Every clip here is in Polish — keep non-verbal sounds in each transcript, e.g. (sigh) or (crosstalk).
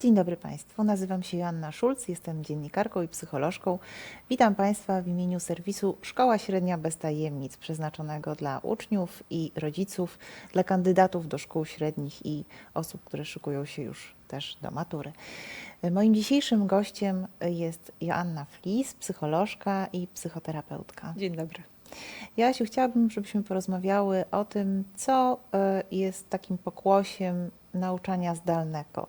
Dzień dobry Państwu, nazywam się Joanna Szulc, jestem dziennikarką i psycholożką. Witam Państwa w imieniu serwisu Szkoła Średnia Bez Tajemnic, przeznaczonego dla uczniów i rodziców, dla kandydatów do szkół średnich i osób, które szykują się już też do matury. Moim dzisiejszym gościem jest Joanna Flis, psycholożka i psychoterapeutka. Dzień dobry. Joasiu, chciałabym, żebyśmy porozmawiały o tym, co e, jest takim pokłosiem nauczania zdalnego.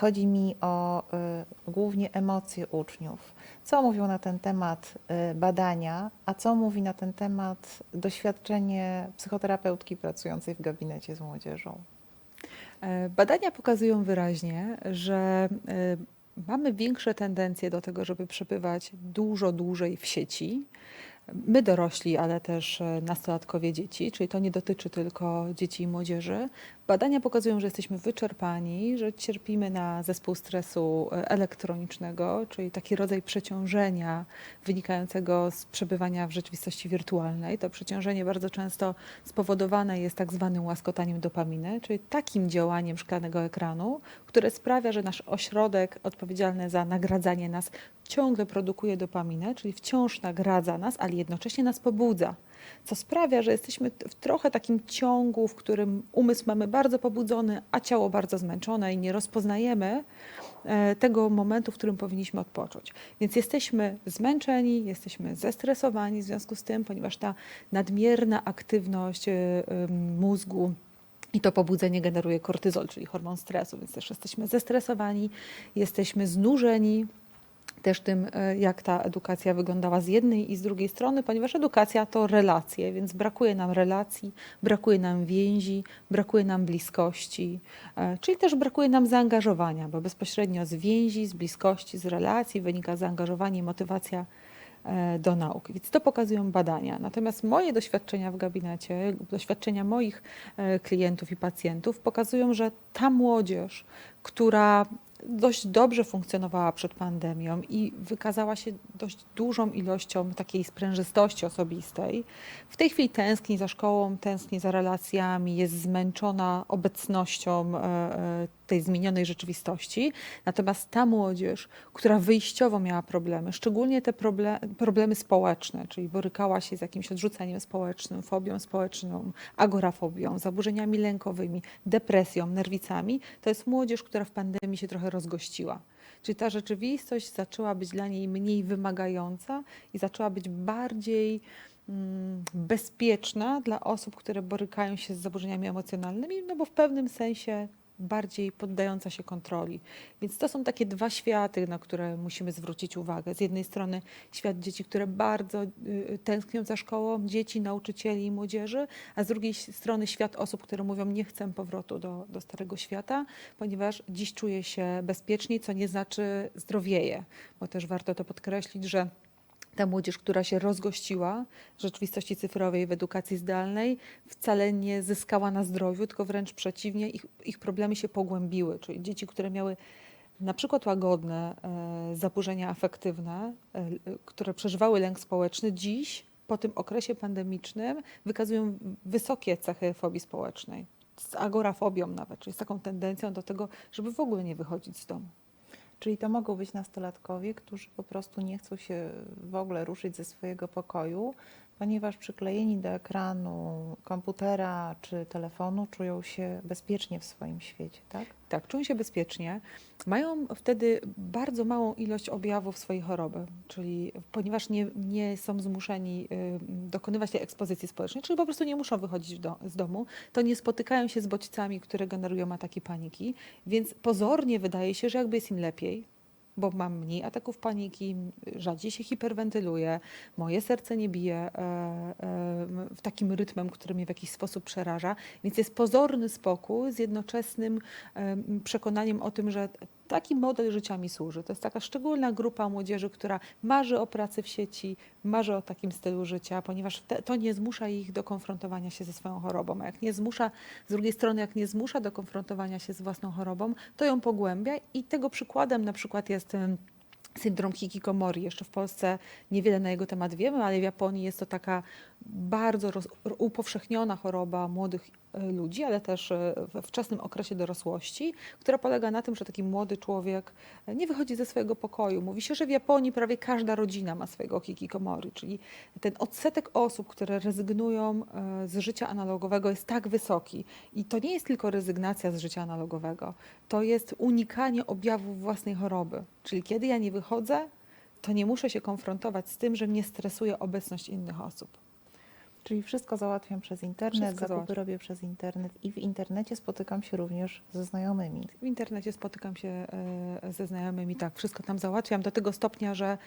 Chodzi mi o e, głównie emocje uczniów. Co mówią na ten temat e, badania, a co mówi na ten temat doświadczenie psychoterapeutki pracującej w gabinecie z młodzieżą? E, Badania pokazują wyraźnie, że e, mamy większe tendencje do tego, żeby przebywać dużo dłużej w sieci. My dorośli, ale też e, nastolatkowie dzieci, czyli to nie dotyczy tylko dzieci i młodzieży. Badania pokazują, że jesteśmy wyczerpani, że cierpimy na zespół stresu e, elektronicznego, czyli taki rodzaj przeciążenia wynikającego z przebywania w rzeczywistości wirtualnej. To przeciążenie bardzo często spowodowane jest tak zwanym łaskotaniem dopaminy, czyli takim działaniem szklanego ekranu, które sprawia, że nasz ośrodek odpowiedzialny za nagradzanie nas ciągle produkuje dopaminę, czyli wciąż nagradza nas, ale jednocześnie nas pobudza. Co sprawia, że jesteśmy w trochę takim ciągu, w którym umysł mamy bardzo pobudzony, a ciało bardzo zmęczone i nie rozpoznajemy e, tego momentu, w którym powinniśmy odpocząć. Więc jesteśmy zmęczeni, jesteśmy zestresowani w związku z tym, ponieważ ta nadmierna aktywność e, mózgu i to pobudzenie generuje kortyzol, czyli hormon stresu, więc też jesteśmy zestresowani, jesteśmy znużeni też tym, e, jak ta edukacja wyglądała z jednej i z drugiej strony, ponieważ edukacja to relacje, więc brakuje nam relacji, brakuje nam więzi, brakuje nam bliskości, e, czyli też brakuje nam zaangażowania, bo bezpośrednio z więzi, z bliskości, z relacji wynika zaangażowanie i motywacja e, do nauki. Więc to pokazują badania. Natomiast moje doświadczenia w gabinecie, doświadczenia moich klientów i pacjentów pokazują, że ta młodzież, która dość dobrze funkcjonowała przed pandemią i wykazała się dość dużą ilością takiej sprężystości osobistej. W tej chwili tęskni za szkołą, tęskni za relacjami, jest zmęczona obecnością e, e, tej zmienionej rzeczywistości. Natomiast ta młodzież, która wyjściowo miała problemy, szczególnie te proble problemy społeczne, czyli borykała się z jakimś odrzuceniem społecznym, fobią społeczną, agorafobią, zaburzeniami lękowymi, depresją, nerwicami, to jest młodzież, która w pandemii się trochę rozgościła. Czyli ta rzeczywistość zaczęła być dla niej mniej wymagająca i zaczęła być bardziej mm, bezpieczna dla osób, które borykają się z zaburzeniami emocjonalnymi, no bo w pewnym sensie bardziej poddająca się kontroli. Więc to są takie dwa światy, na które musimy zwrócić uwagę. Z jednej strony świat dzieci, które bardzo y, tęsknią za szkołą, dzieci, nauczycieli i młodzieży, a z drugiej strony świat osób, które mówią, nie chcę powrotu do, do starego świata, ponieważ dziś czuję się bezpieczniej, co nie znaczy zdrowieje, bo też warto to podkreślić, że ta młodzież, która się rozgościła w rzeczywistości cyfrowej, w edukacji zdalnej, wcale nie zyskała na zdrowiu, tylko wręcz przeciwnie, ich, ich problemy się pogłębiły. Czyli dzieci, które miały na przykład łagodne e, zaburzenia afektywne, e, które przeżywały lęk społeczny, dziś po tym okresie pandemicznym wykazują wysokie cechy fobii społecznej. Z agorafobią nawet, czyli z taką tendencją do tego, żeby w ogóle nie wychodzić z domu. Czyli to mogą być nastolatkowie, którzy po prostu nie chcą się w ogóle ruszyć ze swojego pokoju, ponieważ przyklejeni do ekranu komputera czy telefonu czują się bezpiecznie w swoim świecie, tak? Tak, czują się bezpiecznie. Mają wtedy bardzo małą ilość objawów swojej choroby, czyli ponieważ nie, nie są zmuszeni y, dokonywać tej ekspozycji społecznej, czyli po prostu nie muszą wychodzić do, z domu, to nie spotykają się z bodźcami, które generują ataki paniki, więc pozornie wydaje się, że jakby jest im lepiej, bo mam mniej ataków paniki, rzadziej się hiperwentyluję, moje serce nie bije e, e, w takim rytmem, który mnie w jakiś sposób przeraża, więc jest pozorny spokój z jednoczesnym em, przekonaniem o tym, że taki model życia mi służy. To jest taka szczególna grupa młodzieży, która marzy o pracy w sieci, marzy o takim stylu życia, ponieważ te, to nie zmusza ich do konfrontowania się ze swoją chorobą. A jak nie zmusza, z drugiej strony, jak nie zmusza do konfrontowania się z własną chorobą, to ją pogłębia i tego przykładem na przykład jest syndrom hikikomori. Jeszcze w Polsce niewiele na jego temat wiemy, ale w Japonii jest to taka bardzo roz, upowszechniona choroba młodych e, ludzi, ale też we wczesnym okresie dorosłości, która polega na tym, że taki młody człowiek e, nie wychodzi ze swojego pokoju. Mówi się, że w Japonii prawie każda rodzina ma swojego hikikomori, czyli ten odsetek osób, które rezygnują e, z życia analogowego jest tak wysoki. I to nie jest tylko rezygnacja z życia analogowego, to jest unikanie objawów własnej choroby. Czyli kiedy ja nie wychodzę, to nie muszę się konfrontować z tym, że mnie stresuje obecność innych osób. Czyli wszystko załatwiam przez internet, Wszystko zakupy załatwiam. robię przez internet i w internecie spotykam się również ze znajomymi. W internecie spotykam się e, ze znajomymi, tak, wszystko tam załatwiam do tego stopnia, że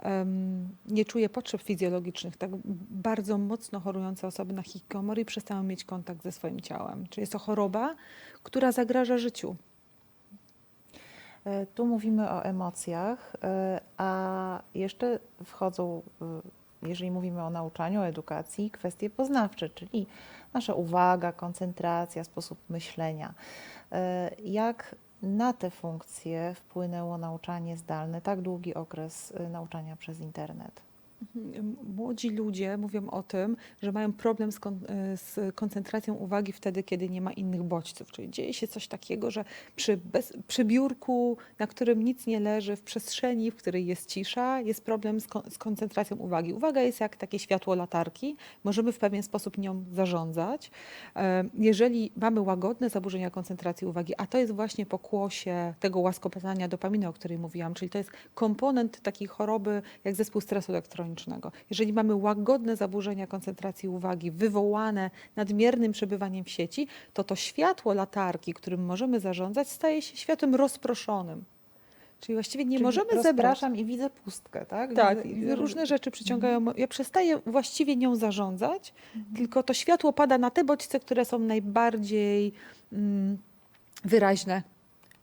em, nie czuję potrzeb fizjologicznych. Tak bardzo mocno chorujące osoby na hikikomori przestają mieć kontakt ze swoim ciałem. Czyli jest to choroba, która zagraża życiu. E, Tu mówimy o emocjach, e, a jeszcze wchodzą, jeżeli mówimy o nauczaniu, o edukacji, kwestie poznawcze, czyli nasza uwaga, koncentracja, sposób myślenia. E, Jak na te funkcje wpłynęło nauczanie zdalne, tak długi okres e, nauczania przez internet? Mhm. Młodzi ludzie mówią o tym, że mają problem z, kon- e, z koncentracją uwagi wtedy, kiedy nie ma innych bodźców. Czyli dzieje się coś takiego, że przy, bez, przy biurku, na którym nic nie leży, w przestrzeni, w której jest cisza, jest problem z, kon- z koncentracją uwagi. Uwaga jest jak takie światło latarki, możemy w pewien sposób nią zarządzać. E, Jeżeli mamy łagodne zaburzenia koncentracji uwagi, a to jest właśnie pokłosie tego łaskotania dopaminy, o której mówiłam, czyli to jest komponent takiej choroby jak zespół stresu elektronicznego. Jeżeli mamy łagodne zaburzenia koncentracji uwagi wywołane nadmiernym przebywaniem w sieci, to to światło latarki, którym możemy zarządzać, staje się światłem rozproszonym. Czyli właściwie nie Czyli możemy zebrać. i widzę pustkę, tak? Tak, Widzę- różne rzeczy przyciągają. mo- Ja przestaję właściwie nią zarządzać, Mhm. tylko to światło pada na te bodźce, które są najbardziej mm, wyraźne.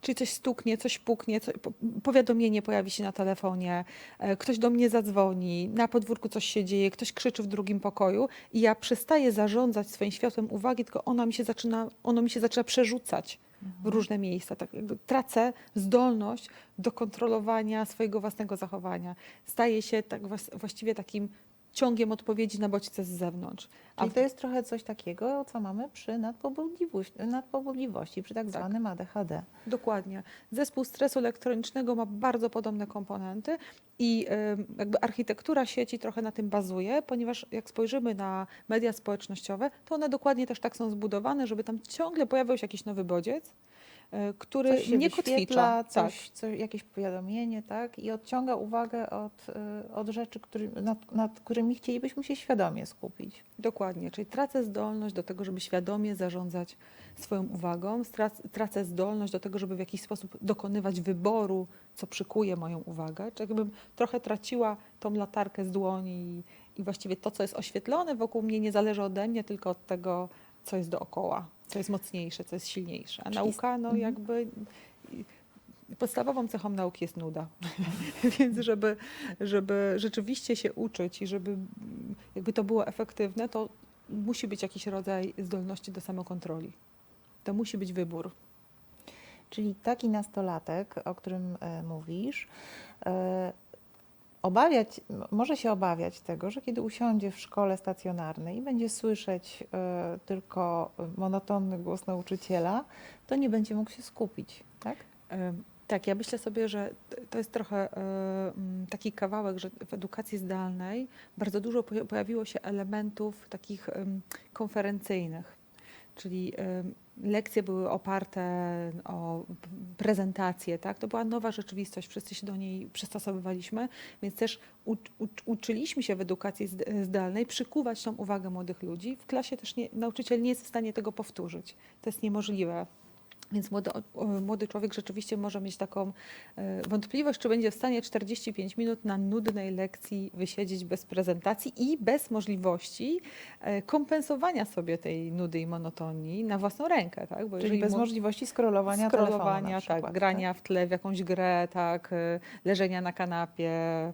Czyli coś stuknie, coś puknie, co, po- powiadomienie pojawi się na telefonie, e, ktoś do mnie zadzwoni, na podwórku coś się dzieje, ktoś krzyczy w drugim pokoju i ja przestaję zarządzać swoim światłem uwagi, tylko ona mi się zaczyna, ono mi się zaczyna przerzucać w Mhm. różne miejsca. Tak tracę zdolność do kontrolowania swojego własnego zachowania. Staję się tak właściwie takim ciągiem odpowiedzi na bodźce z zewnątrz. A Czyli to jest trochę coś takiego, co mamy przy nadpobudliwości, przy tak zwanym ADHD. Dokładnie. Zespół stresu elektronicznego ma bardzo podobne komponenty i jakby architektura sieci trochę na tym bazuje, ponieważ jak spojrzymy na media społecznościowe, to one dokładnie też tak są zbudowane, żeby tam ciągle pojawiał się jakiś nowy bodziec, który Coś nie kotwicza. Tak. coś, coś, jakieś powiadomienie, tak? I odciąga uwagę od, y, od rzeczy, który, nad, nad którymi chcielibyśmy się świadomie skupić. Dokładnie, czyli tracę zdolność do tego, żeby świadomie zarządzać swoją uwagą, tracę zdolność do tego, żeby w jakiś sposób dokonywać wyboru, co przykuje moją uwagę. Czyli jakbym trochę traciła tą latarkę z dłoni i właściwie to, co jest oświetlone wokół mnie, nie zależy ode mnie, tylko od tego, co jest dookoła, co jest mocniejsze, co jest silniejsze. A Czyli- nauka, no Mhm. jakby podstawową cechą nauki jest nuda. (laughs) Więc żeby, żeby rzeczywiście się uczyć i żeby jakby to było efektywne, to musi być jakiś rodzaj zdolności do samokontroli. To musi być wybór. Czyli taki nastolatek, o którym e, mówisz, e, obawiać, może się obawiać tego, że kiedy usiądzie w szkole stacjonarnej i będzie słyszeć e, tylko monotonny głos nauczyciela, to nie będzie mógł się skupić, tak? Tak, ja myślę sobie, że to jest trochę e, taki kawałek, że w edukacji zdalnej bardzo dużo poja- pojawiło się elementów takich konferencyjnych, czyli lekcje były oparte o p- prezentacje, tak? To była nowa rzeczywistość, wszyscy się do niej przystosowywaliśmy, więc też ucz- ucz- uczyliśmy się w edukacji zd- zdalnej przykuwać tą uwagę młodych ludzi. W klasie też nie, nauczyciel nie jest w stanie tego powtórzyć. To jest niemożliwe. Więc młody, młody człowiek rzeczywiście może mieć taką e, wątpliwość, czy będzie w stanie 45 minut na nudnej lekcji wysiedzieć bez prezentacji i bez możliwości e, kompensowania sobie tej nudy i monotonii na własną rękę. Tak? Bo Czyli bez możliwości scrollowania, telefonu scrollowania, na przykład, tak, grania w tle w jakąś grę, tak, y, leżenia na kanapie, e,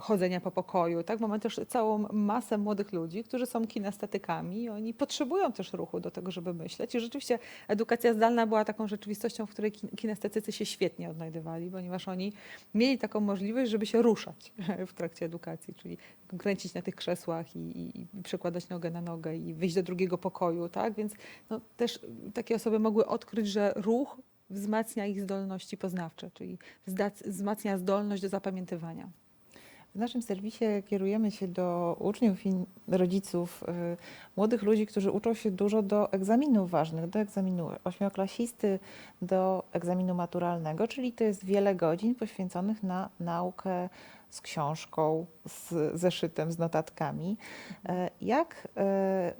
chodzenia po pokoju. Tak? Mamy też całą masę młodych ludzi, którzy są kinestetykami i oni potrzebują też ruchu do tego, żeby myśleć. I rzeczywiście edukacja zdalna była taką rzeczywistością, w której kin- kinestetycy się świetnie odnajdywali, ponieważ oni mieli taką możliwość, żeby się ruszać (laughs) w trakcie edukacji, czyli kręcić na tych krzesłach i, i, i przekładać nogę na nogę i wyjść do drugiego pokoju. Tak? Więc no, też takie osoby mogły odkryć, że ruch wzmacnia ich zdolności poznawcze, czyli wzmacnia zdolność do zapamiętywania. W naszym serwisie kierujemy się do uczniów i rodziców, y, młodych ludzi, którzy uczą się dużo do egzaminów ważnych, do egzaminu ośmioklasisty, do egzaminu maturalnego, czyli to jest wiele godzin poświęconych na naukę z książką, z zeszytem, z notatkami. E, Jak e,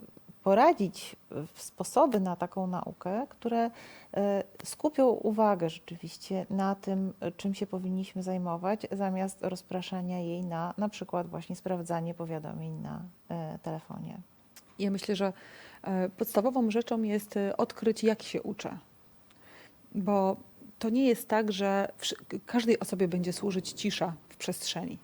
poradzić w sposoby na taką naukę, które e, skupią uwagę rzeczywiście na tym, czym się powinniśmy zajmować, zamiast rozpraszania jej na na przykład właśnie sprawdzanie powiadomień na e, telefonie. Ja myślę, że e, podstawową rzeczą jest odkryć, jak się uczę. Bo to nie jest tak, że każdej osobie będzie służyć cisza w przestrzeni.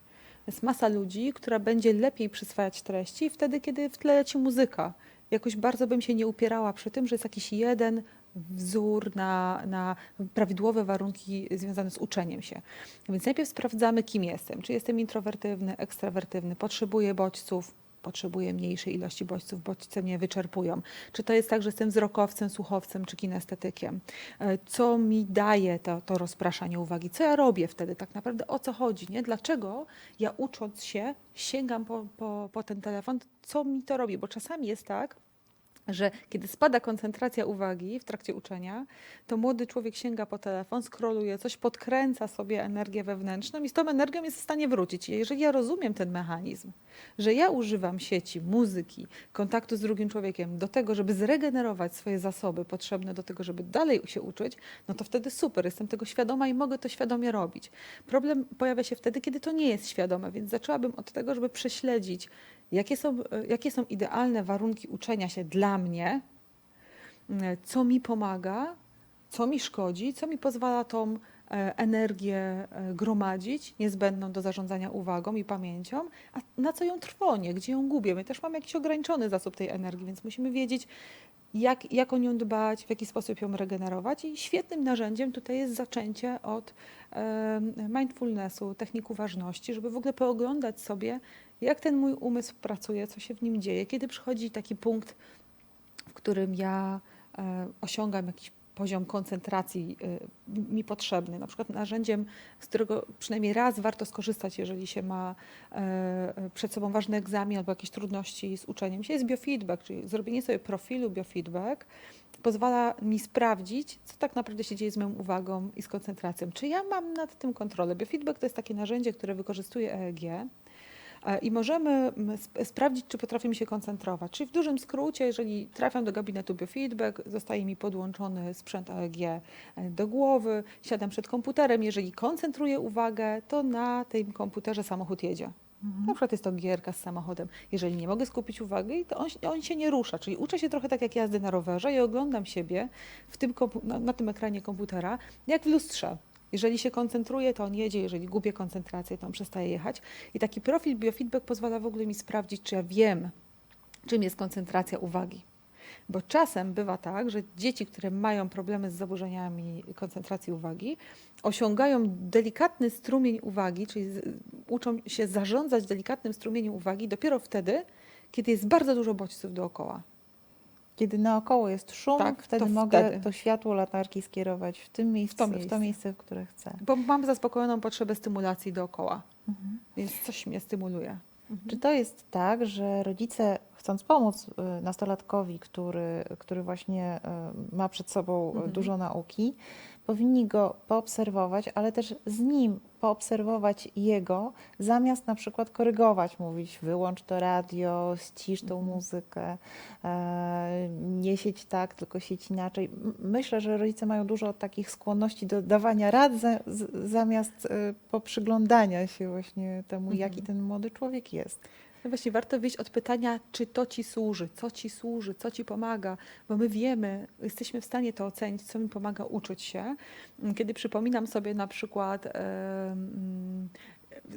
Jest masa ludzi, która będzie lepiej przyswajać treści wtedy, kiedy w tle leci muzyka. Jakoś bardzo bym się nie upierała przy tym, że jest jakiś jeden wzór na, na prawidłowe warunki związane z uczeniem się. Więc najpierw sprawdzamy, kim jestem. Czy jestem introwertywny, ekstrawertywny, potrzebuję bodźców, potrzebuję mniejszej ilości bodźców, bodźce mnie wyczerpują. Czy to jest tak, że jestem wzrokowcem, słuchowcem czy kinestetykiem? E, Co mi daje to, to rozpraszanie uwagi? Co ja robię wtedy tak naprawdę? O co chodzi? Nie? Dlaczego ja ucząc się sięgam po, po, po ten telefon? Co mi to robi? Bo czasami jest tak, że kiedy spada koncentracja uwagi w trakcie uczenia, to młody człowiek sięga po telefon, skroluje coś, podkręca sobie energię wewnętrzną i z tą energią jest w stanie wrócić. Jeżeli ja rozumiem ten mechanizm, że ja używam sieci, muzyki, kontaktu z drugim człowiekiem do tego, żeby zregenerować swoje zasoby potrzebne do tego, żeby dalej się uczyć, no to wtedy super, jestem tego świadoma i mogę to świadomie robić. Problem pojawia się wtedy, kiedy to nie jest świadome, więc zaczęłabym od tego, żeby prześledzić, jakie są, e, jakie są idealne warunki uczenia się dla mnie, e, co mi pomaga, co mi szkodzi, co mi pozwala tą e, energię e, gromadzić, niezbędną do zarządzania uwagą i pamięcią, a na co ją trwonię, gdzie ją gubię. My też mamy jakiś ograniczony zasób tej energii, więc musimy wiedzieć, jak, jak o nią dbać, w jaki sposób ją regenerować. I świetnym narzędziem tutaj jest zaczęcie od mindfulnessu, technik uważności, żeby w ogóle pooglądać sobie, jak ten mój umysł pracuje, co się w nim dzieje, kiedy przychodzi taki punkt, w którym ja e, osiągam jakiś poziom koncentracji e, mi potrzebny. Na przykład narzędziem, z którego przynajmniej raz warto skorzystać, jeżeli się ma e, przed sobą ważny egzamin albo jakieś trudności z uczeniem się, jest biofeedback, czyli zrobienie sobie profilu biofeedback pozwala mi sprawdzić, co tak naprawdę się dzieje z moją uwagą i z koncentracją. Czy ja mam nad tym kontrolę? Biofeedback to jest takie narzędzie, które wykorzystuje EEG, I możemy m, sp- sprawdzić, czy potrafimy się koncentrować. Czyli w dużym skrócie, jeżeli trafiam do gabinetu biofeedback, zostaje mi podłączony sprzęt EEG e, do głowy, siadam przed komputerem. Jeżeli koncentruję uwagę, to na tym komputerze samochód jedzie. Na przykład jest to gierka z samochodem. Jeżeli nie mogę skupić uwagi, to on, on się nie rusza. Czyli uczę się trochę tak jak jazdy na rowerze i oglądam siebie w tym na, na tym ekranie komputera, jak w lustrze. Jeżeli się koncentruję, to on jedzie, jeżeli gubię koncentrację, to on przestaje jechać. I taki profil biofeedback pozwala w ogóle mi sprawdzić, czy ja wiem, czym jest koncentracja uwagi. Bo czasem bywa tak, że dzieci, które mają problemy z zaburzeniami koncentracji uwagi, osiągają delikatny strumień uwagi, czyli uczą się zarządzać delikatnym strumieniem uwagi dopiero wtedy, kiedy jest bardzo dużo bodźców dookoła. Kiedy naokoło jest szum, Tak, wtedy to mogę wtedy. to światło latarki skierować w, tym miejscu, w, to miejsce. miejsce, w które chcę. Bo mam zaspokojoną potrzebę stymulacji dookoła, Mhm. więc coś mnie stymuluje. Czy to jest tak, że rodzice, chcąc pomóc y, nastolatkowi, który, który właśnie y, ma przed sobą y, Mhm. dużo nauki, powinni go poobserwować, ale też z nim poobserwować jego, zamiast na przykład korygować, mówić wyłącz to radio, ścisz tą Mhm. muzykę, e, nie siedź tak, tylko siedź inaczej. Myślę, że rodzice mają dużo takich skłonności do dawania rad, zamiast y, poprzyglądania się właśnie temu, jaki Mhm. ten młody człowiek jest. No właśnie, warto wyjść od pytania, czy to ci służy, co ci służy, co ci pomaga, bo my wiemy, jesteśmy w stanie to ocenić, co mi pomaga uczyć się. Kiedy przypominam sobie na przykład, em,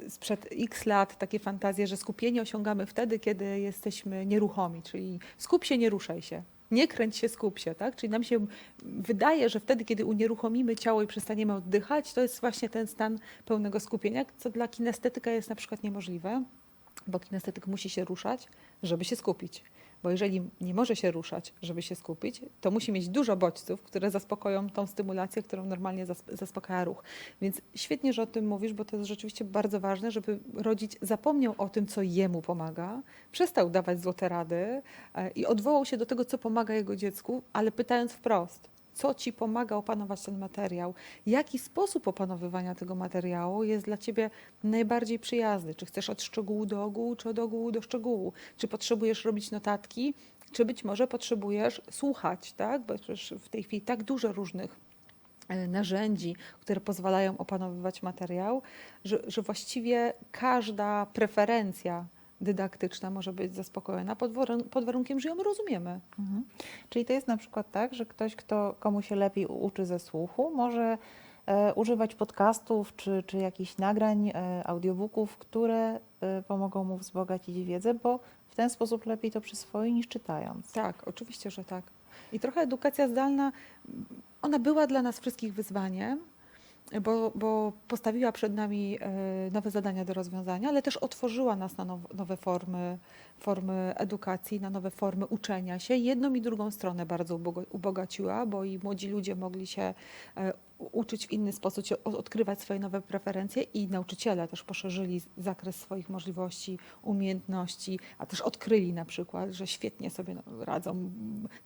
sprzed x lat takie fantazje, że skupienie osiągamy wtedy, kiedy jesteśmy nieruchomi, czyli skup się, nie ruszaj się. Nie kręć się, skup się, tak? Czyli nam się wydaje, że wtedy, kiedy unieruchomimy ciało i przestaniemy oddychać, to jest właśnie ten stan pełnego skupienia, co dla kinestetyka jest na przykład niemożliwe, bo kinestetyk musi się ruszać, żeby się skupić. Bo jeżeli nie może się ruszać, żeby się skupić, to musi mieć dużo bodźców, które zaspokoją tą stymulację, którą normalnie zas- zaspokaja ruch. Więc świetnie, że o tym mówisz, bo to jest rzeczywiście bardzo ważne, żeby rodzic zapomniał o tym, co jemu pomaga, przestał dawać złote rady e, i odwołał się do tego, co pomaga jego dziecku, ale pytając wprost, co ci pomaga opanować ten materiał, jaki sposób opanowywania tego materiału jest dla ciebie najbardziej przyjazny. Czy chcesz od szczegółu do ogółu, czy od ogółu do szczegółu? Czy potrzebujesz robić notatki, czy być może potrzebujesz słuchać, tak? Bo przecież w tej chwili tak dużo różnych e, narzędzi, które pozwalają opanowywać materiał, że, że właściwie każda preferencja dydaktyczna może być zaspokojona pod, pod warunkiem, że ją rozumiemy. Mhm. Czyli to jest na przykład tak, że ktoś, kto komu się lepiej uczy ze słuchu, może e, używać podcastów czy, czy jakichś nagrań, e, audiobooków, które e, pomogą mu wzbogacić wiedzę, bo w ten sposób lepiej to przyswoi niż czytając. Tak, oczywiście, że tak. I trochę edukacja zdalna, ona była dla nas wszystkich wyzwaniem, bo, bo postawiła przed nami e, nowe zadania do rozwiązania, ale też otworzyła nas na now, nowe formy, formy edukacji, na nowe formy uczenia się. Jedną i drugą stronę bardzo ubogaciła, bo i młodzi ludzie mogli się e, uczyć w inny sposób, odkrywać swoje nowe preferencje i nauczyciele też poszerzyli zakres swoich możliwości, umiejętności, a też odkryli na przykład, że świetnie sobie no, radzą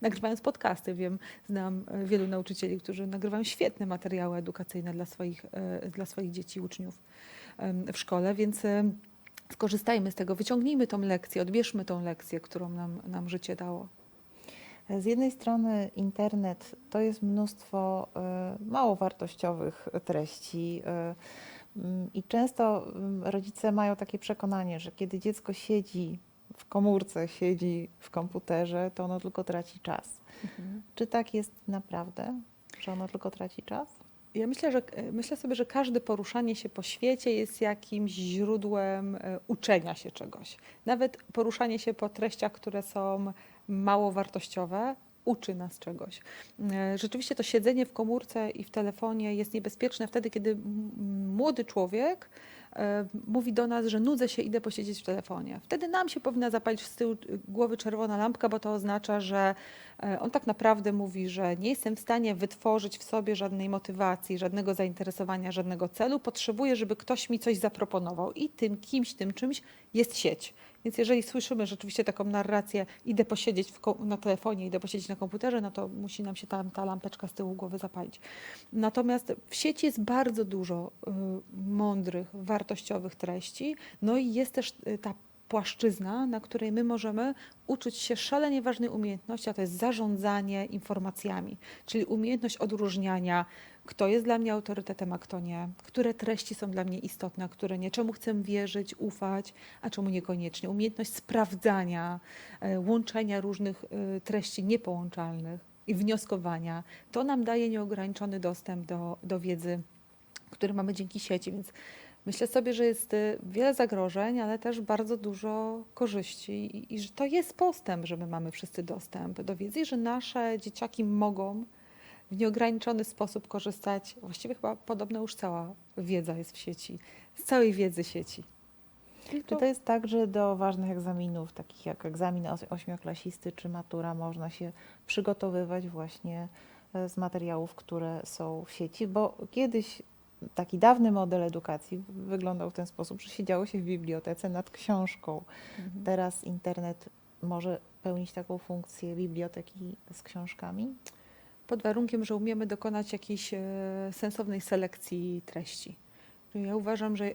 nagrywając podcasty. Wiem, znam e, wielu nauczycieli, którzy nagrywają świetne materiały edukacyjne dla swoich, e, dla swoich dzieci, uczniów w szkole, więc em, skorzystajmy z tego, wyciągnijmy tą lekcję, odbierzmy tą lekcję, którą nam, nam życie dało. Z jednej strony internet to jest mnóstwo e, mało wartościowych treści e, mm, i często mm, rodzice mają takie przekonanie, że kiedy dziecko siedzi w komórce, siedzi w komputerze, to ono tylko traci czas. Czy tak jest naprawdę, że ono tylko traci czas? Ja myślę, że e, myślę sobie, że każde poruszanie się po świecie jest jakimś źródłem e, uczenia się czegoś. Nawet poruszanie się po treściach, które są mało wartościowe, uczy nas czegoś. E, Rzeczywiście to siedzenie w komórce i w telefonie jest niebezpieczne wtedy, kiedy młody człowiek e, mówi do nas, że nudzę się, idę posiedzieć w telefonie. Wtedy nam się powinna zapalić z tyłu y, głowy czerwona lampka, bo to oznacza, że e, on tak naprawdę mówi, że nie jestem w stanie wytworzyć w sobie żadnej motywacji, żadnego zainteresowania, żadnego celu. Potrzebuję, żeby ktoś mi coś zaproponował i tym kimś, tym czymś jest sieć. Więc jeżeli słyszymy rzeczywiście taką narrację, idę posiedzieć na telefonie, idę posiedzieć na komputerze, no to musi nam się tam ta lampeczka z tyłu głowy zapalić. Natomiast w sieci jest bardzo dużo y, mądrych, wartościowych treści, no i jest też y, ta płaszczyzna, na której my możemy uczyć się szalenie ważnej umiejętności, a to jest zarządzanie informacjami, czyli umiejętność odróżniania, kto jest dla mnie autorytetem, a kto nie, które treści są dla mnie istotne, a które nie, czemu chcę wierzyć, ufać, a czemu niekoniecznie. Umiejętność sprawdzania, e, łączenia różnych e, treści niepołączalnych i wnioskowania. To nam daje nieograniczony dostęp do, do wiedzy, który mamy dzięki sieci, więc myślę sobie, że jest y, wiele zagrożeń, ale też bardzo dużo korzyści i, i że to jest postęp, że my mamy wszyscy dostęp do wiedzy i że nasze dzieciaki mogą w nieograniczony sposób korzystać. Właściwie chyba podobno już cała wiedza jest w sieci, z całej wiedzy sieci. Czy to jest tak, że do ważnych egzaminów, takich jak egzamin ośmioklasisty czy matura, można się przygotowywać właśnie e, z materiałów, które są w sieci? Bo kiedyś taki dawny model edukacji wyglądał w ten sposób, że siedziało się w bibliotece nad książką. Mhm. Teraz internet może pełnić taką funkcję biblioteki z książkami? pod warunkiem, że umiemy dokonać jakiejś e, sensownej selekcji treści. Ja uważam, że e,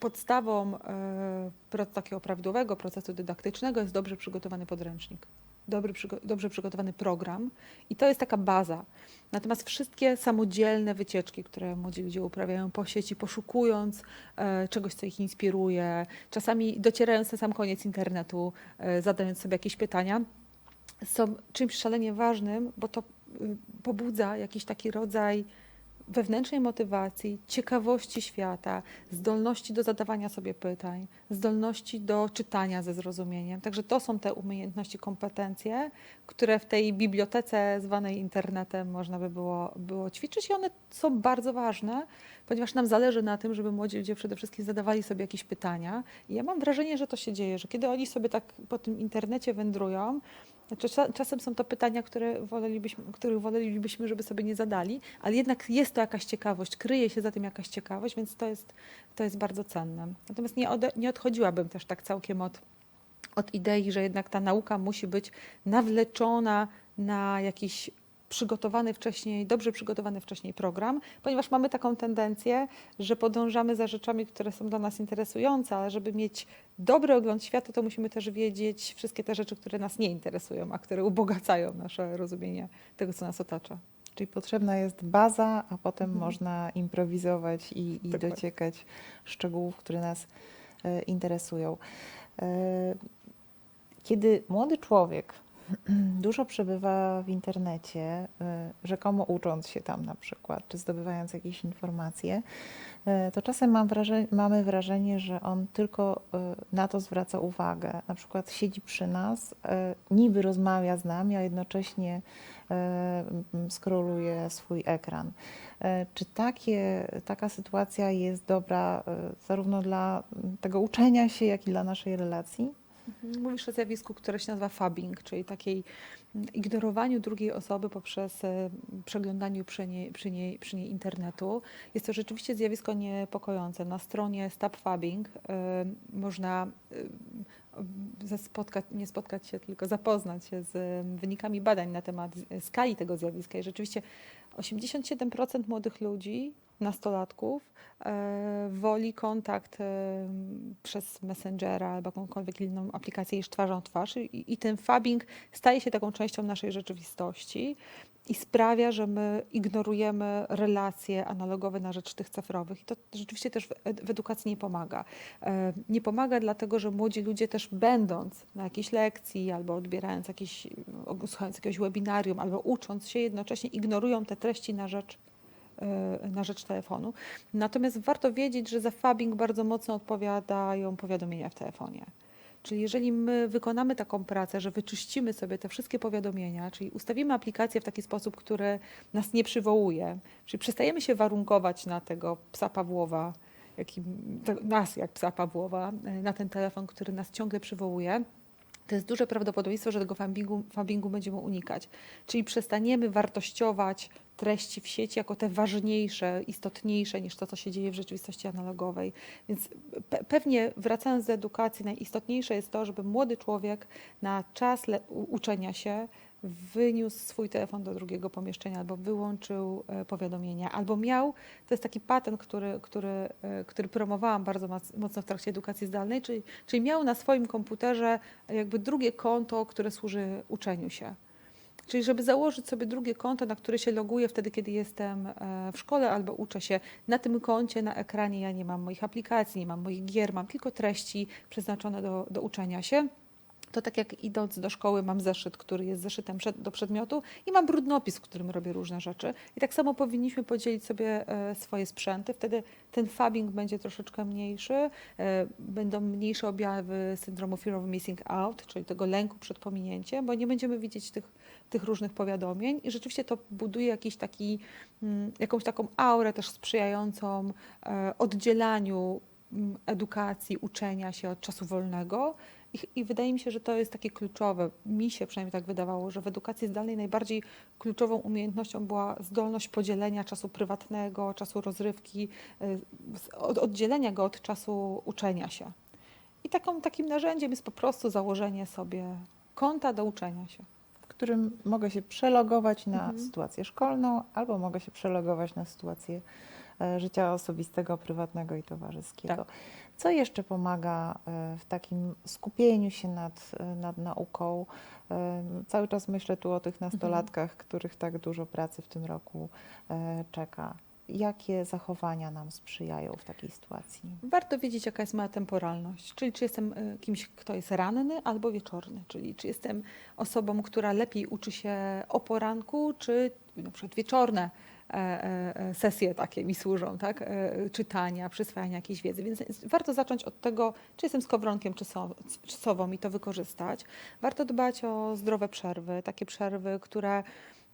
podstawą e, takiego prawidłowego procesu dydaktycznego jest dobrze przygotowany podręcznik, dobry, dobrze przygotowany program i to jest taka baza. Natomiast wszystkie samodzielne wycieczki, które młodzi ludzie uprawiają po sieci, poszukując e, czegoś, co ich inspiruje, czasami docierając na sam koniec internetu, e, zadając sobie jakieś pytania, są czymś szalenie ważnym, bo to y, pobudza jakiś taki rodzaj wewnętrznej motywacji, ciekawości świata, zdolności do zadawania sobie pytań, zdolności do czytania ze zrozumieniem. Także to są te umiejętności, kompetencje, które w tej bibliotece zwanej internetem można by było, było ćwiczyć i one są bardzo ważne, ponieważ nam zależy na tym, żeby młodzi ludzie przede wszystkim zadawali sobie jakieś pytania. I ja mam wrażenie, że to się dzieje, że kiedy oni sobie tak po tym internecie wędrują, znaczy, cza- czasem są to pytania, które wolelibyśmy, których wolelibyśmy, żeby sobie nie zadali, ale jednak jest to jakaś ciekawość, kryje się za tym jakaś ciekawość, więc to jest, to jest bardzo cenne. Natomiast nie, nie odchodziłabym też tak całkiem od, od idei, że jednak ta nauka musi być nawleczona na jakiś przygotowany wcześniej, dobrze przygotowany wcześniej program, ponieważ mamy taką tendencję, że podążamy za rzeczami, które są dla nas interesujące, ale żeby mieć dobry ogląd świata, to musimy też wiedzieć wszystkie te rzeczy, które nas nie interesują, a które ubogacają nasze rozumienie tego, co nas otacza. Czyli potrzebna jest baza, a potem Mhm. można improwizować i, i dociekać szczegółów, które nas e, interesują. E, kiedy młody człowiek (clears throat) dużo przebywa w internecie, e, rzekomo ucząc się tam na przykład, czy zdobywając jakieś informacje, e, to czasem mam wrażenie, mamy wrażenie, że on tylko e, na to zwraca uwagę. Na przykład siedzi przy nas, niby rozmawia z nami, a jednocześnie skroluje swój ekran. Czy takie, taka sytuacja jest dobra zarówno dla tego uczenia się, jak i dla naszej relacji? Mówisz o zjawisku, które się nazywa fabbing, czyli takiej ignorowaniu drugiej osoby poprzez e, przeglądaniu przy niej, przy, niej, przy niej internetu. Jest to rzeczywiście zjawisko niepokojące. Na stronie Stop Fabbing e, można e, ze- spotkać, nie spotkać się, tylko zapoznać się z e, wynikami badań na temat e, skali tego zjawiska. I rzeczywiście 87% młodych ludzi, nastolatków, e, woli kontakt e, przez Messengera albo jakąkolwiek inną aplikację niż twarzą w twarz. I, I ten fabbing staje się taką częścią naszej rzeczywistości i sprawia, że my ignorujemy relacje analogowe na rzecz tych cyfrowych. I to rzeczywiście też w, ed- w edukacji nie pomaga. E, Nie pomaga dlatego, że młodzi ludzie też będąc na jakiejś lekcji albo odbierając jakieś, słuchając jakiegoś webinarium albo ucząc się, jednocześnie ignorują te treści na rzecz na rzecz telefonu. Natomiast warto wiedzieć, że za fabbing bardzo mocno odpowiadają powiadomienia w telefonie. Czyli jeżeli my wykonamy taką pracę, że wyczyścimy sobie te wszystkie powiadomienia, czyli ustawimy aplikację w taki sposób, który nas nie przywołuje, czyli przestajemy się warunkować na tego psa Pawłowa, jakim, nas jak psa Pawłowa, e, na ten telefon, który nas ciągle przywołuje, to jest duże prawdopodobieństwo, że tego fabbingu, fabbingu będziemy unikać. Czyli przestaniemy wartościować treści w sieci jako te ważniejsze, istotniejsze niż to, co się dzieje w rzeczywistości analogowej. Więc pe pewnie wracając do edukacji, najistotniejsze jest to, żeby młody człowiek na czas uczenia się wyniósł swój telefon do drugiego pomieszczenia albo wyłączył e, powiadomienia, albo miał, to jest taki patent, który, który, e, który promowałam bardzo moc- mocno w trakcie edukacji zdalnej, czyli, czyli miał na swoim komputerze jakby drugie konto, które służy uczeniu się. Czyli żeby założyć sobie drugie konto, na które się loguję wtedy, kiedy jestem e, w szkole albo uczę się. Na tym koncie, na ekranie ja nie mam moich aplikacji, nie mam moich gier, mam tylko treści przeznaczone do, do uczenia się. To tak jak idąc do szkoły mam zeszyt, który jest zeszytem do przedmiotu i mam brudnopis, w którym robię różne rzeczy. I tak samo powinniśmy podzielić sobie e, swoje sprzęty. Wtedy ten fabbing będzie troszeczkę mniejszy, e, będą mniejsze objawy syndromu fear of missing out, czyli tego lęku przed pominięciem, bo nie będziemy widzieć tych, tych różnych powiadomień i rzeczywiście to buduje jakiś taki, mm, jakąś taką aurę też sprzyjającą e, oddzielaniu mm, edukacji, uczenia się od czasu wolnego. I, I wydaje mi się, że to jest takie kluczowe. Mi się przynajmniej tak wydawało, że w edukacji zdalnej najbardziej kluczową umiejętnością była zdolność podzielenia czasu prywatnego, czasu rozrywki, z- od, oddzielenia go od czasu uczenia się. I taką, takim narzędziem jest po prostu założenie sobie konta do uczenia się. W którym mogę się przelogować na Mhm. sytuację szkolną, albo mogę się przelogować na sytuację e, życia osobistego, prywatnego i towarzyskiego. Tak. Co jeszcze pomaga e, w takim skupieniu się nad, e, nad nauką? Cały czas myślę tu o tych nastolatkach, których tak dużo pracy w tym roku czeka. Jakie zachowania nam sprzyjają w takiej sytuacji? Warto wiedzieć, jaka jest moja temporalność, czyli czy jestem y, kimś, kto jest ranny albo wieczorny, czyli czy jestem osobą, która lepiej uczy się o poranku, czy na przykład wieczorne e, e, e, sesje takie mi służą, tak? E, czytania, przyswajania jakiejś wiedzy. Więc warto zacząć od tego, czy jestem skowronkiem, czy, so, czy sową i to wykorzystać. Warto dbać o zdrowe przerwy, takie przerwy, które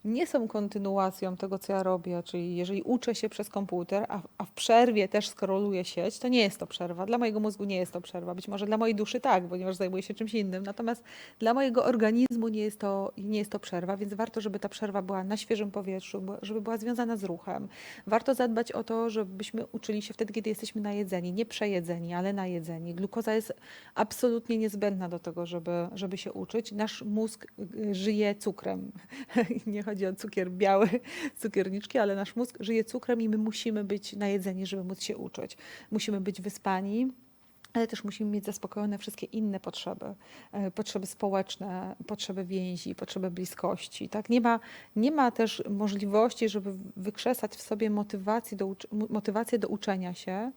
nie są kontynuacją tego, co ja robię, czyli jeżeli uczę się przez komputer, a, a w przerwie też skroluję sieć, to nie jest to przerwa. Dla mojego mózgu nie jest to przerwa. Być może dla mojej duszy tak, ponieważ zajmuję się czymś innym. Natomiast dla mojego organizmu nie jest to, nie jest to przerwa, więc warto, żeby ta przerwa była na świeżym powietrzu, żeby była związana z ruchem. Warto zadbać o to, żebyśmy uczyli się wtedy, kiedy jesteśmy najedzeni, nie przejedzeni, ale najedzeni. Glukoza jest absolutnie niezbędna do tego, żeby, żeby się uczyć. Nasz mózg y, żyje cukrem. (laughs) nie chodzi o cukier biały, (laughs) cukierniczki, ale nasz mózg żyje cukrem i my musimy być najedzeni, żeby móc się uczyć. Musimy być wyspani. Ale też musimy mieć zaspokojone wszystkie inne potrzeby, e, potrzeby społeczne, potrzeby więzi, potrzeby bliskości. Tak? Nie, ma, nie ma też możliwości, żeby wykrzesać w sobie motywacji do, motywację do uczenia się,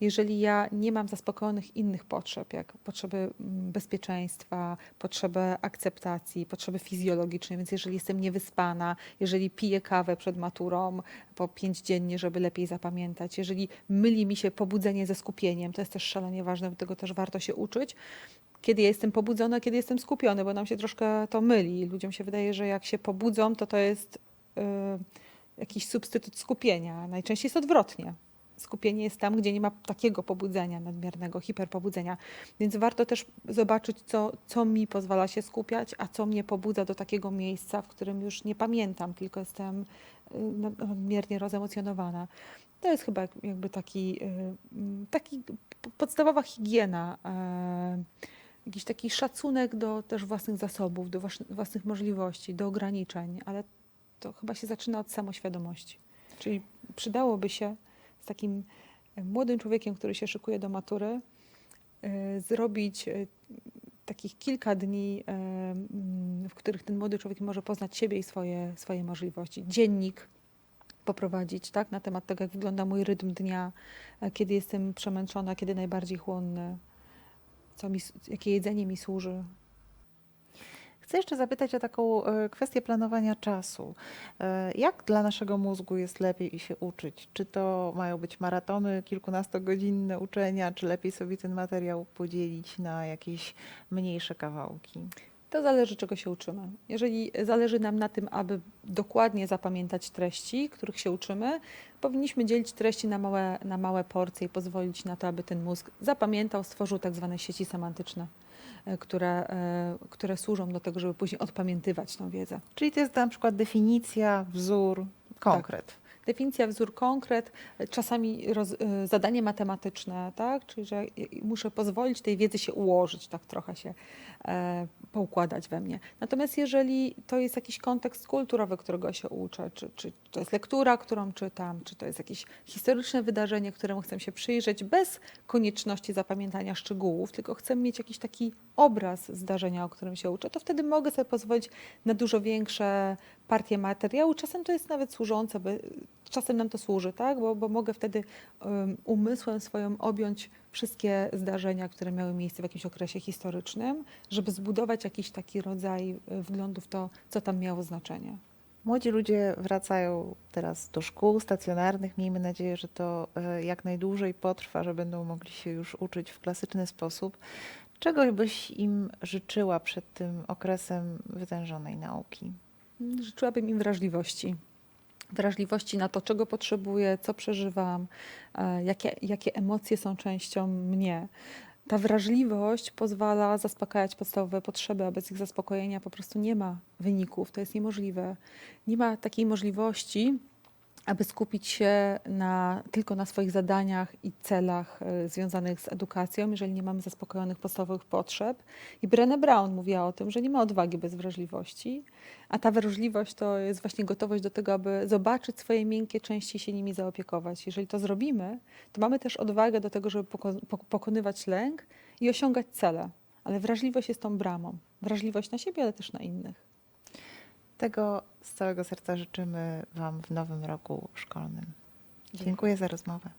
jeżeli ja nie mam zaspokojonych innych potrzeb, jak potrzeby mm, bezpieczeństwa, potrzeby akceptacji, potrzeby fizjologiczne. Więc jeżeli jestem niewyspana, jeżeli piję kawę przed maturą po pięć dziennie, żeby lepiej zapamiętać, jeżeli myli mi się pobudzenie ze skupieniem, to jest też szalenie ważne, tego też warto się uczyć. Kiedy ja jestem pobudzona, kiedy jestem skupiony, bo nam się troszkę to myli. Ludziom się wydaje, że jak się pobudzą, to to jest y, jakiś substytut skupienia. Najczęściej jest odwrotnie. Skupienie jest tam, gdzie nie ma takiego pobudzenia, nadmiernego hiperpobudzenia. Więc warto też zobaczyć, co, co mi pozwala się skupiać, a co mnie pobudza do takiego miejsca, w którym już nie pamiętam, tylko jestem y, nad- nadmiernie rozemocjonowana. To jest chyba jak- jakby taki, y, mm, taki podstawowa higiena, e, jakiś taki szacunek do też własnych zasobów, do włas- własnych możliwości, do ograniczeń, ale to chyba się zaczyna od samoświadomości. Czyli przydałoby się z takim e, młodym człowiekiem, który się szykuje do matury, e, zrobić e, takich kilka dni, mm, w których ten młody człowiek może poznać siebie i swoje, swoje możliwości. Dziennik poprowadzić tak, na temat tego, jak wygląda mój rytm dnia, kiedy jestem przemęczona, kiedy najbardziej chłonny, co mi, jakie jedzenie mi służy. Chcę jeszcze zapytać o taką e, kwestię planowania czasu. E, Jak dla naszego mózgu jest lepiej się uczyć? Czy to mają być maratony, kilkunastogodzinne uczenia, czy lepiej sobie ten materiał podzielić na jakieś mniejsze kawałki? To zależy, czego się uczymy. Jeżeli zależy nam na tym, aby dokładnie zapamiętać treści, których się uczymy, powinniśmy dzielić treści na małe, na małe porcje i pozwolić na to, aby ten mózg zapamiętał, stworzył tak zwane sieci semantyczne, które, e, które służą do tego, żeby później odpamiętywać tą wiedzę. Czyli to jest na przykład definicja, wzór, konkret. Definicja, wzór, konkret, czasami roz, e, zadanie matematyczne, tak? Czyli, że muszę pozwolić tej wiedzy się ułożyć, tak trochę się e, poukładać we mnie. Natomiast jeżeli to jest jakiś kontekst kulturowy, którego się uczę, czy, czy to jest lektura, którą czytam, czy to jest jakieś historyczne wydarzenie, któremu chcę się przyjrzeć, bez konieczności zapamiętania szczegółów, tylko chcę mieć jakiś taki obraz zdarzenia, o którym się uczę, to wtedy mogę sobie pozwolić na dużo większe partie materiału. Czasem to jest nawet służące, by, czasem nam to służy, tak? bo, bo mogę wtedy um, umysłem swoim objąć wszystkie zdarzenia, które miały miejsce w jakimś okresie historycznym, żeby zbudować jakiś taki rodzaj y, wglądu w to, co tam miało znaczenie. Młodzi ludzie wracają teraz do szkół stacjonarnych. Miejmy nadzieję, że to e, jak najdłużej potrwa, że będą mogli się już uczyć w klasyczny sposób. Czego byś im życzyła przed tym okresem wytężonej nauki? Życzyłabym im wrażliwości. Wrażliwości na to, czego potrzebuję, co przeżywam, e, jakie, jakie emocje są częścią mnie. Ta wrażliwość pozwala zaspokajać podstawowe potrzeby, a bez ich zaspokojenia po prostu nie ma wyników. To jest niemożliwe. Nie ma takiej możliwości, aby skupić się na, tylko na swoich zadaniach i celach e, związanych z edukacją, jeżeli nie mamy zaspokojonych podstawowych potrzeb. I Brené Brown mówiła o tym, że nie ma odwagi bez wrażliwości, a ta wrażliwość to jest właśnie gotowość do tego, aby zobaczyć swoje miękkie części i się nimi zaopiekować. Jeżeli to zrobimy, to mamy też odwagę do tego, żeby poko- pok- pokonywać lęk i osiągać cele. Ale wrażliwość jest tą bramą. Wrażliwość na siebie, ale też na innych. Tego z całego serca życzymy Wam w nowym roku szkolnym. Dziękuję za rozmowę.